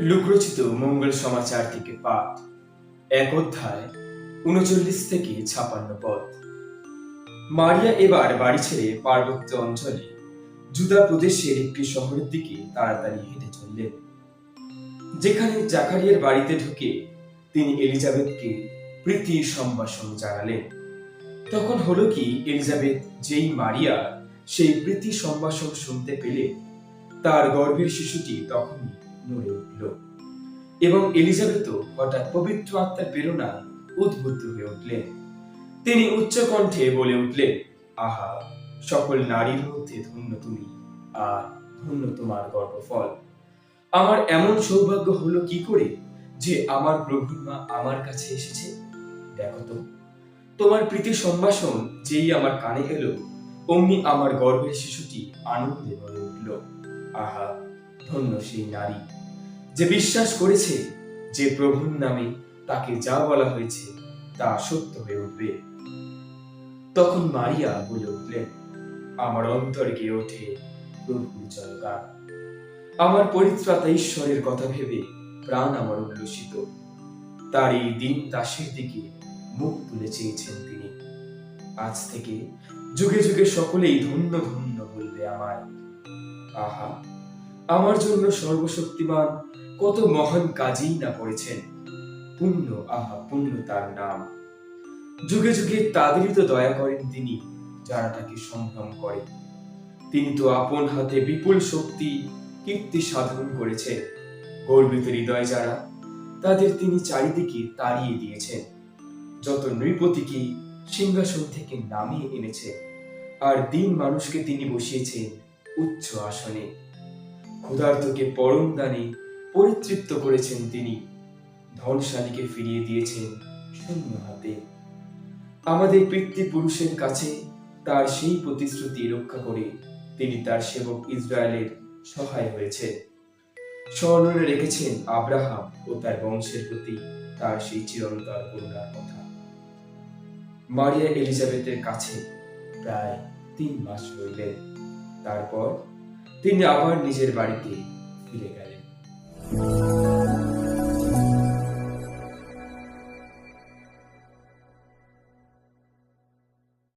লুকরচিত মঙ্গল সমাচার থেকে পাঠ। এক অধ্যায়, উনচল্লিশ থেকে ছাপান্ন পদ। মারিয়া এবার বাড়ি ছেড়ে পার্বত্য অঞ্চলে জুদা প্রদেশের একটি শহরের দিকে তাড়াতাড়ি হেঁটে চললেন। যেখানে জাকারিয়ার বাড়িতে ঢুকে তিনি এলিজাবেথকে প্রীতি সম্ভাষণ জানালেন। তখন হলো কি এলিজাবেথ যেই মারিয়া সেই প্রীতি সম্ভাষণ শুনতে পেলে তার গর্ভের শিশুটি তখনই নড়ে উঠল এবং এলিজাবেথও হঠাৎ পবিত্র আত্মার প্রেরণায় উদ্বুদ্ধ হয়ে উঠলেন। তিনি বলে উঠলেন, আহা, সকল নারীর মধ্যে ধন্য তুমি, আর ধন্য তোমার গর্ভফল। আমার এমন সৌভাগ্য হলো কি করে যে আমার প্রভুর মা আমার কাছে এসেছে? দেখো তো, তোমার প্রীতি সম্ভাষণ যেই আমার কানে এলো, অমনি আমার গর্ভের শিশুটি আনন্দে ভরে উঠল, আহা, ধন্য সেই নারী যে বিশ্বাস করেছে যে প্রভুর নামে তাকে যা বলা হয়েছে তা সত্য হয়ে উঠবে। তখন মারিয়া বলে উঠলেন, আমার অন্তর গিয়ে ওঠে প্রভুর জয়গান। আমার পরিত্রাতা ঈশ্বরের কথা ভেবে প্রাণ আমার উল্লসিত। তার এই দিন দাসের দিকে মুখ তুলে চেয়েছেন তিনি। আজ থেকে যুগে যুগে সকলেই ধন্য ধন্য বলবে আমায়। আহা, আমার জন্য সর্বশক্তিমান কত মহান কাজেই না করেছেন পুণ্য, আহা, পুণ্য তার নাম। যুগে যুগে তাদেরই তো দয়া করেন তিনি, যারা তাকে সম্ভ্রম করে। তিনি তো আপন হাতে বিপুল শক্তি, কীর্তি সাধন করেছেন। গর্বিত হৃদয় যারা, তাদের তিনি চারিদিকে তাড়িয়ে দিয়েছেন। যত নৃপতিকে সিংহাসন থেকে নামিয়ে এনেছে আর দিন মানুষকে তিনি বসিয়েছেন উচ্চ আসনে। ক্ষুধার্তকে পরম দানে পরিতৃপ্ত করেছেন তিনি। ধনশালীকে ফিরিয়ে দিয়েছেন শূন্য হাতে। আমাদের পিতৃপুরুষের কাছে তার সেই প্রতিশ্রুতি রক্ষা করে তিনি তার সেবক ইসরায়েলের সহায় হয়েছে স্মরণে রেখেছেন আব্রাহাম ও তার বংশের প্রতি তার সেই চিরন্তর করুণার কথা। মারিয়া এলিজাবেথের কাছে প্রায় তিন মাস রইলেন। তারপর তিনি আবার নিজের বাড়িতে ফিরে গেলেন। Thank you.